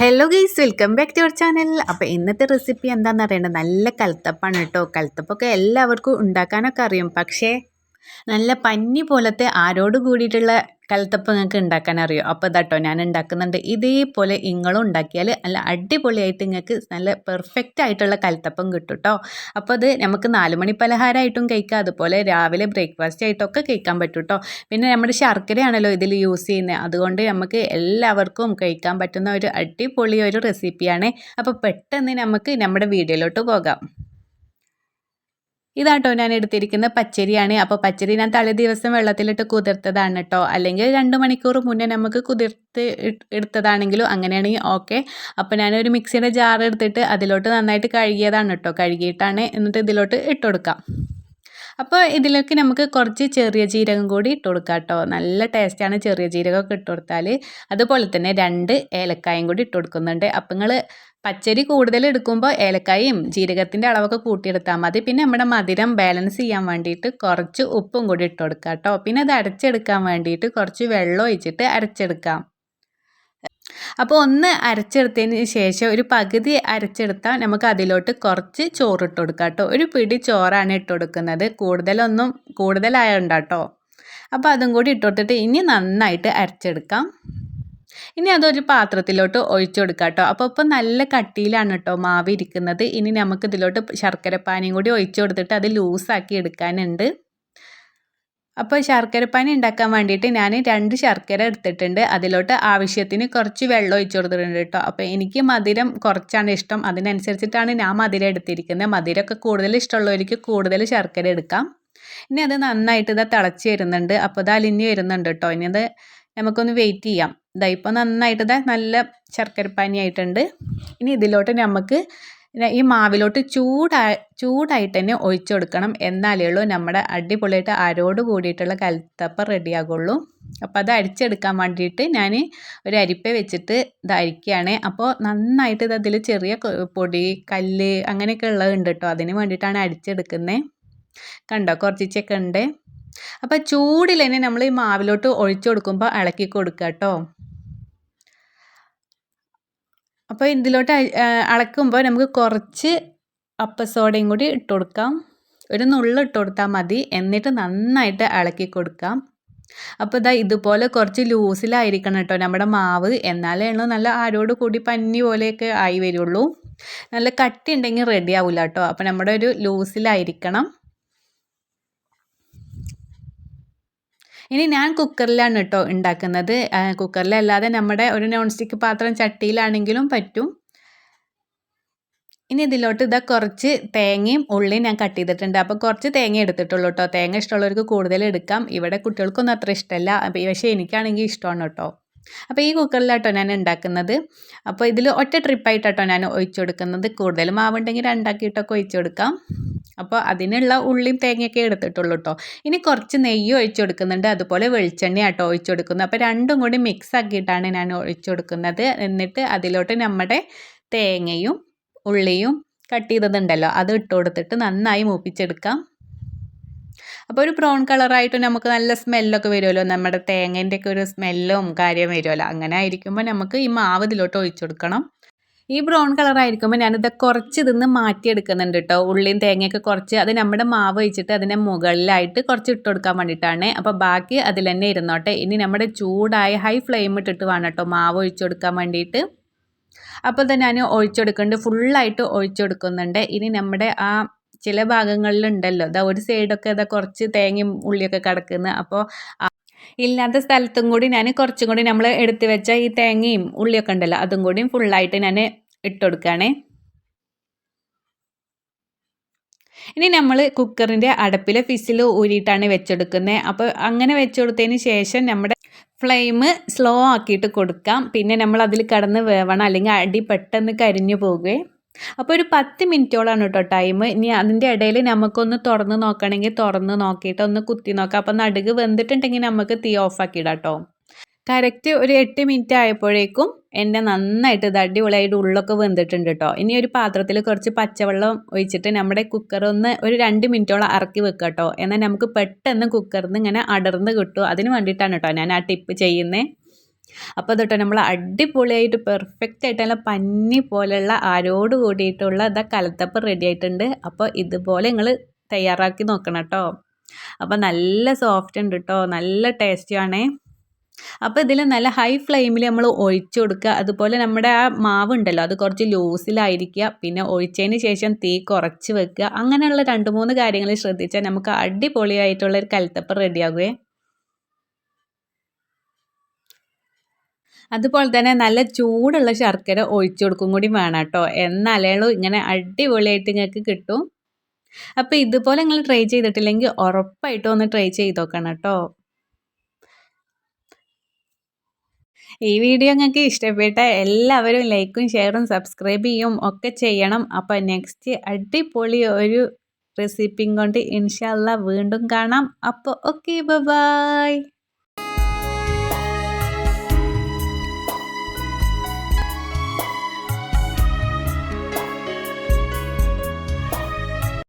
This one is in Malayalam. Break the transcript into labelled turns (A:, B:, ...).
A: Hello guys welcome back to our channel അപ്പോൾ ഇന്നത്തെ റെസിപ്പി എന്താണെന്ന് അറിയേണ്ടത്? നല്ല കൽത്തപ്പാണ് കേട്ടോ. കൽത്തപ്പൊക്കെ എല്ലാവർക്കും ഉണ്ടാക്കാനൊക്കെ അറിയും. പക്ഷേ നല്ല പഞ്ഞി പോലത്തെ ആരോട് കൂടിയിട്ടുള്ള കലത്തപ്പം നിങ്ങൾക്ക് ഉണ്ടാക്കാൻ അറിയോ അപ്പോൾ ഇതാട്ടോ ഞാൻ ഉണ്ടാക്കുന്നുണ്ട്. ഇതേപോലെ ഇങ്ങളും ഉണ്ടാക്കിയാൽ നല്ല അടിപൊളിയായിട്ട് നിങ്ങൾക്ക് നല്ല പെർഫെക്റ്റ് ആയിട്ടുള്ള കലത്തപ്പം കിട്ടും കേട്ടോ അപ്പോൾ അത് നമുക്ക് നാലുമണി പലഹാരമായിട്ടും കഴിക്കാം. അതുപോലെ രാവിലെ ബ്രേക്ക്ഫാസ്റ്റ് ആയിട്ടൊക്കെ കഴിക്കാൻ പറ്റും കേട്ടോ പിന്നെ നമ്മുടെ ശർക്കരയാണല്ലോ ഇതിൽ യൂസ് ചെയ്യുന്നത് അതുകൊണ്ട് നമുക്ക് എല്ലാവർക്കും കഴിക്കാൻ പറ്റുന്ന ഒരു അടിപൊളി ഒരു റെസിപ്പിയാണ് അപ്പോൾ പെട്ടെന്ന് നമുക്ക് നമ്മുടെ വീഡിയോയിലോട്ട് പോകാം. ഇതാട്ടോ ഞാൻ എടുത്തിരിക്കുന്ന പച്ചരിയാണ്. അപ്പോൾ പച്ചരി ഞാൻ തലേ ദിവസം വെള്ളത്തിലിട്ട് കുതിർത്തതാണ് കേട്ടോ അല്ലെങ്കിൽ രണ്ട് മണിക്കൂർ മുന്നേ നമുക്ക് കുതിർത്ത് എടുത്തതാണെങ്കിലും അങ്ങനെയാണെങ്കിൽ ഓക്കെ. അപ്പോൾ ഞാനൊരു മിക്സിയുടെ ജാർ എടുത്തിട്ട് അതിലോട്ട് നന്നായിട്ട് കഴുകിയതാണ് കേട്ടോ കഴുകിയിട്ടാണ് എന്നിട്ട് ഇതിലോട്ട് ഇട്ട് കൊടുക്കാം. അപ്പോൾ ഇതിലേക്ക് നമുക്ക് കുറച്ച് ചെറിയ ജീരകം കൂടി ഇട്ട് കൊടുക്കാം കേട്ടോ. നല്ല ടേസ്റ്റാണ് ചെറിയ ജീരകമൊക്കെ ഇട്ട് കൊടുത്താൽ അതുപോലെ തന്നെ രണ്ട് ഏലക്കായും കൂടി ഇട്ട് കൊടുക്കുന്നുണ്ട്. അപ്പം നിങ്ങൾ പച്ചരി കൂടുതൽ എടുക്കുമ്പോൾ ഏലക്കായും ജീരകത്തിന്റെ അളവൊക്കെ കൂട്ടിയെടുത്താൽ മതി. പിന്നെ നമ്മുടെ മധുരം ബാലൻസ് ചെയ്യാൻ വേണ്ടിയിട്ട് കുറച്ച് ഉപ്പും കൂടി ഇട്ട് കൊടുക്കുക കേട്ടോ. പിന്നെ അത് അരച്ചെടുക്കാൻ വേണ്ടിയിട്ട് കുറച്ച് വെള്ളം ഒഴിച്ചിട്ട് അരച്ചെടുക്കാം. അപ്പോൾ ഒന്ന് അരച്ചെടുത്തതിന് ശേഷം ഒരു പകുതി അരച്ചെടുത്താൽ നമുക്ക് അതിലോട്ട് കുറച്ച് ചോറ് കൊടുക്കാം കേട്ടോ. ഒരു പിടി ചോറാണ് ഇട്ട് കൊടുക്കുന്നത്. കൂടുതലൊന്നും കൂടുതലായുണ്ടാട്ടോ. അപ്പോൾ അതും കൂടി ഇട്ട് കൊടുത്തിട്ട് ഇനി നന്നായിട്ട് അരച്ചെടുക്കാം. ഇനി അതൊരു പാത്രത്തിലോട്ട് ഒഴിച്ചു കൊടുക്കാം കേട്ടോ. അപ്പോൾ ഇപ്പോൾ നല്ല കട്ടിയിലാണ് കേട്ടോ മാവ് ഇരിക്കുന്നത്. ഇനി നമുക്ക് ഇതിലോട്ട് ശർക്കരപ്പാനിയും കൂടി ഒഴിച്ചു കൊടുത്തിട്ട് അത് ലൂസാക്കി എടുക്കാനുണ്ട്. അപ്പോൾ ശർക്കരപ്പാനി ഉണ്ടാക്കാൻ വേണ്ടിയിട്ട് ഞാൻ രണ്ട് ശർക്കര എടുത്തിട്ടുണ്ട്. അതിലോട്ട് ആവശ്യത്തിന് കുറച്ച് വെള്ളം ഒഴിച്ചു കൊടുത്തിട്ടുണ്ട് കേട്ടോ. അപ്പോൾ എനിക്ക് മധുരം കുറച്ചാണ് ഇഷ്ടം. അതിനനുസരിച്ചിട്ടാണ് ഞാൻ മധുരം എടുത്തിരിക്കുന്നത്. മധുരമൊക്കെ കൂടുതൽ ഇഷ്ടമുള്ളവർക്ക് കൂടുതൽ ശർക്കര എടുക്കാം. ഇനി അത് നന്നായിട്ട് ഇതാ തിളച്ച് വരുന്നുണ്ട്. അപ്പോൾ ഇതാ അലിഞ്ഞ് വരുന്നുണ്ട് കേട്ടോ. ഇനി അത് നമുക്കൊന്ന് വെയിറ്റ് ചെയ്യാം. ഇതാ ഇപ്പോൾ നന്നായിട്ട് ഇതാ നല്ല ശർക്കരപ്പാനി ആയിട്ടുണ്ട്. ഇനി ഇതിലോട്ട് നമുക്ക് ഈ മാവിലോട്ട് ചൂടായി ചൂടായിട്ട് തന്നെ ഒഴിച്ചു കൊടുക്കണം. എന്നാലേ ഉള്ളൂ നമ്മുടെ അടിപൊളിയായിട്ട് അരോട് കൂടിയിട്ടുള്ള കൽത്തപ്പം റെഡിയാകുള്ളൂ. അപ്പോൾ അത് അരിച്ചെടുക്കാൻ വേണ്ടിയിട്ട് ഞാൻ ഒരു അരിപ്പ വെച്ചിട്ട് ഇത് അരിക്കുകയാണ്. അപ്പോൾ നന്നായിട്ട് ഇത് അതിൽ ചെറിയ പൊടി കല്ല് അങ്ങനെയൊക്കെ ഉള്ളതുണ്ട് കേട്ടോ. അതിന് വേണ്ടിയിട്ടാണ് അരിച്ചെടുക്കുന്നത് കണ്ടോ? കുറച്ചിച്ചൊക്കെ ഉണ്ട്. അപ്പോൾ ചൂടിൽ തന്നെ നമ്മൾ ഈ മാവിലോട്ട് ഒഴിച്ചു കൊടുക്കുമ്പോൾ ഇളക്കി കൊടുക്കുക കേട്ടോ. അപ്പോൾ ഇതിലോട്ട് അളക്കുമ്പോൾ നമുക്ക് കുറച്ച് അപ്പസോഡയും കൂടി ഇട്ട് കൊടുക്കാം. ഒരു നുള്ള് ഇട്ട് കൊടുത്താൽ മതി. എന്നിട്ട് നന്നായിട്ട് ഇളക്കി കൊടുക്കാം. അപ്പോൾ ഇതാ ഇതുപോലെ കുറച്ച് ലൂസിലായിരിക്കണം കേട്ടോ നമ്മുടെ മാവ്. എന്നാലേ ഉള്ളൂ നല്ല ആരോട് കൂടി പഞ്ഞി പോലെയൊക്കെ ആയി വരുള്ളൂ. നല്ല കട്ടി ഉണ്ടെങ്കിൽ റെഡി ആവില്ല കേട്ടോ. അപ്പോൾ നമ്മുടെ ഒരു ലൂസിലായിരിക്കണം. ഇനി ഞാൻ കുക്കറിലാണ് കേട്ടോ ഉണ്ടാക്കുന്നത്. കുക്കറിലല്ലാതെ നമ്മുടെ ഒരു നോൺ സ്റ്റിക്ക് പാത്രം ചട്ടിയിലാണെങ്കിലും പറ്റും. ഇനി ഇതിലോട്ട് ഇതാ കുറച്ച് തേങ്ങയും ഉള്ളിയും ഞാൻ കട്ട് ചെയ്തിട്ടുണ്ട്. അപ്പോൾ കുറച്ച് തേങ്ങ എടുത്തിട്ടുള്ളൂ കേട്ടോ. തേങ്ങ ഇഷ്ടമുള്ളവർക്ക് കൂടുതൽ എടുക്കാം. ഇവിടെ കുട്ടികൾക്കൊന്നും അത്ര ഇഷ്ടമല്ല. പക്ഷേ എനിക്കാണെങ്കിൽ ഇഷ്ടമാണ് കേട്ടോ. അപ്പോൾ ഈ കുക്കറിലാട്ടോ ഞാൻ ഉണ്ടാക്കുന്നത് അപ്പോൾ ഇതിൽ ഒറ്റ ട്രിപ്പായിട്ടാട്ടോ ഞാൻ ഒഴിച്ചു കൊടുക്കുന്നത് കൂടുതൽ മാവുണ്ടെങ്കിൽ രണ്ടാക്കിയിട്ടൊക്കെ ഒഴിച്ചു കൊടുക്കാം അപ്പോൾ അതിനുള്ള ഉള്ളിയും തേങ്ങയൊക്കെ എടുത്തിട്ടുള്ളൂ കേട്ടോ ഇനി കുറച്ച് നെയ്യ് ഒഴിച്ചു കൊടുക്കുന്നുണ്ട് അതുപോലെ വെളിച്ചെണ്ണ ആട്ടോ ഒഴിച്ചു കൊടുക്കുന്നത് അപ്പോൾ രണ്ടും കൂടി മിക്സ് ആക്കിയിട്ടാണ് ഞാൻ ഒഴിച്ചു കൊടുക്കുന്നത് എന്നിട്ട് അതിലോട്ട് നമ്മുടെ തേങ്ങയും ഉള്ളിയും കട്ട് ചെയ്തതുണ്ടല്ലോ അത് ഇട്ട് കൊടുത്തിട്ട് നന്നായി മൂപ്പിച്ചെടുക്കാം. അപ്പോൾ ഒരു ബ്രൗൺ കളറായിട്ട് നമുക്ക് നല്ല സ്മെല്ലൊക്കെ വരുമല്ലോ. നമ്മുടെ തേങ്ങേന്റെ ഒക്കെ ഒരു സ്മെല്ലും കാര്യം വരുമല്ലോ. അങ്ങനെ ആയിരിക്കുമ്പോൾ നമുക്ക് ഈ മാവ് ഇതിലോട്ട് ഒഴിച്ചു കൊടുക്കണം. ഈ ബ്രൗൺ കളർ ആയിരിക്കുമ്പോൾ ഞാനിത് കുറച്ച് ഇതിന്ന് മാറ്റിയെടുക്കുന്നുണ്ട് കേട്ടോ ഉള്ളിയും തേങ്ങയൊക്കെ കുറച്ച് അത് നമ്മുടെ മാവ് വെച്ചിട്ട് അതിന്റെ മുകളിലായിട്ട് കുറച്ച് ഇട്ട് കൊടുക്കാൻ വേണ്ടിയിട്ടാണ് അപ്പോൾ ബാക്കി അതിൽ തന്നെ ഇരുന്നോട്ടെ. ഇനി നമ്മുടെ ചൂടായ ഹൈ ഫ്ലെയിം ഇട്ടിട്ട് വേണം കേട്ടോ മാവ് ഒഴിച്ചു കൊടുക്കാൻ വേണ്ടിയിട്ട്. അപ്പോൾ തന്നെ ഞാൻ ഒഴിച്ചെടുക്കുന്നുണ്ട് ഫുള്ളായിട്ട് ഒഴിച്ചെടുക്കുന്നുണ്ട് ഇനി നമ്മുടെ ആ ചില ഭാഗങ്ങളിലുണ്ടല്ലോ. ഇതാ ഒരു സൈഡൊക്കെ ഇതാ കുറച്ച് തേങ്ങയും ഉള്ളിയൊക്കെ കിടക്കുന്നത് അപ്പോൾ ഇല്ലാത്ത സ്ഥലത്തും കൂടി ഞാൻ കുറച്ചും കൂടി നമ്മൾ എടുത്തു വെച്ച ഈ തേങ്ങയും ഉള്ളിയൊക്കെ ഉണ്ടല്ലോ അതും കൂടിയും ഫുള്ളായിട്ട് ഞാൻ ഇട്ട് കൊടുക്കുകയാണേ ഇനി നമ്മൾ കുക്കറിന്റെ അടപ്പിലെ ഫിസിൽ ഊരിയിട്ടാണ് വെച്ചെടുക്കുന്നത് അപ്പോൾ അങ്ങനെ വെച്ചെടുത്തതിന് ശേഷം നമ്മുടെ ഫ്ലെയിം സ്ലോ ആക്കിയിട്ട് കൊടുക്കാം. പിന്നെ നമ്മൾ അതിൽ കടന്ന് വേവണം അല്ലെങ്കിൽ അടി പെട്ടെന്ന് കരിഞ്ഞു പോകുകയും അപ്പോൾ ഒരു പത്ത് മിനിറ്റോളാണ് കേട്ടോ ടൈം ഇനി അതിന്റെ ഇടയിൽ നമുക്കൊന്ന് തുറന്ന് നോക്കണമെങ്കിൽ തുറന്ന് നോക്കിയിട്ട് ഒന്ന് കുത്തി നോക്കാം. അപ്പോൾ നടുക് വെന്തിട്ടുണ്ടെങ്കിൽ നമുക്ക് തീ ഓഫാക്കിയിടാം കേട്ടോ കറക്റ്റ് ഒരു എട്ട് മിനിറ്റ് ആയപ്പോഴേക്കും എന്റെ നന്നായിട്ട് ഇത് അടിപൊളിയായിട്ട് ഉള്ളൊക്കെ വെന്തിട്ടുണ്ട് കേട്ടോ ഇനി ഒരു പാത്രത്തിൽ കുറച്ച് പച്ചവെള്ളം ഒഴിച്ചിട്ട് നമ്മുടെ കുക്കർ ഒന്ന് ഒരു രണ്ട് മിനിറ്റോളം ഇറക്കി വെക്കുക കേട്ടോ എന്നാൽ നമുക്ക് പെട്ടെന്ന് കുക്കറിൽ നിന്ന് ഇങ്ങനെ അടർന്ന് കിട്ടും. അതിന് വേണ്ടിയിട്ടാണ് കേട്ടോ ഞാൻ ആ ടിപ്പ് ചെയ്യുന്നത്. അപ്പോൾ തൊട്ട് നമ്മൾ അടിപൊളിയായിട്ട് പെർഫെക്റ്റ് ആയിട്ട് നല്ല പന്നി പോലെയുള്ള ആരോട് കൂടിയിട്ടുള്ള ഇതാ കലത്തപ്പം റെഡി ആയിട്ടുണ്ട്. അപ്പോൾ ഇതുപോലെ നിങ്ങൾ തയ്യാറാക്കി നോക്കണം കേട്ടോ. അപ്പോൾ നല്ല സോഫ്റ്റ് ഉണ്ട് കേട്ടോ നല്ല ടേസ്റ്റിയാണേ അപ്പോൾ ഇതിൽ നല്ല ഹൈ ഫ്ലെയിമിൽ നമ്മൾ ഒഴിച്ചു കൊടുക്കുക. അതുപോലെ നമ്മുടെ ആ മാവ് ഉണ്ടല്ലോ അത് കുറച്ച് ലൂസിലായിരിക്കുക. പിന്നെ ഒഴിച്ചതിന് ശേഷം തീ കുറച്ച് വെക്കുക. അങ്ങനെയുള്ള രണ്ട് മൂന്ന് കാര്യങ്ങൾ ശ്രദ്ധിച്ചാൽ നമുക്ക് അടിപൊളിയായിട്ടുള്ള ഒരു കലത്തപ്പം റെഡിയാകുകയെ അതുപോലെ തന്നെ നല്ല ചൂടുള്ള ശർക്കര ഒഴിച്ചു കൊടുക്കും കൂടി വേണം കേട്ടോ. എന്നാലേ ഇങ്ങനെ അടിപൊളിയായിട്ട് നിങ്ങൾക്ക് കിട്ടും. അപ്പോൾ ഇതുപോലെ നിങ്ങൾ ട്രൈ ചെയ്തിട്ടില്ലെങ്കിൽ ഉറപ്പായിട്ടും ഒന്ന് ട്രൈ ചെയ്ത് നോക്കണം കേട്ടോ. ഈ വീഡിയോ നിങ്ങൾക്ക് ഇഷ്ടപ്പെട്ട എല്ലാവരും ലൈക്കും ഷെയറും സബ്സ്ക്രൈബ് ചെയ്യും ഒക്കെ ചെയ്യണം. അപ്പോൾ നെക്സ്റ്റ് അടിപൊളി ഒരു റെസിപ്പിയും കൊണ്ട് ഇൻഷാല്ല വീണ്ടും കാണാം. അപ്പോൾ ഓക്കെ ബൈ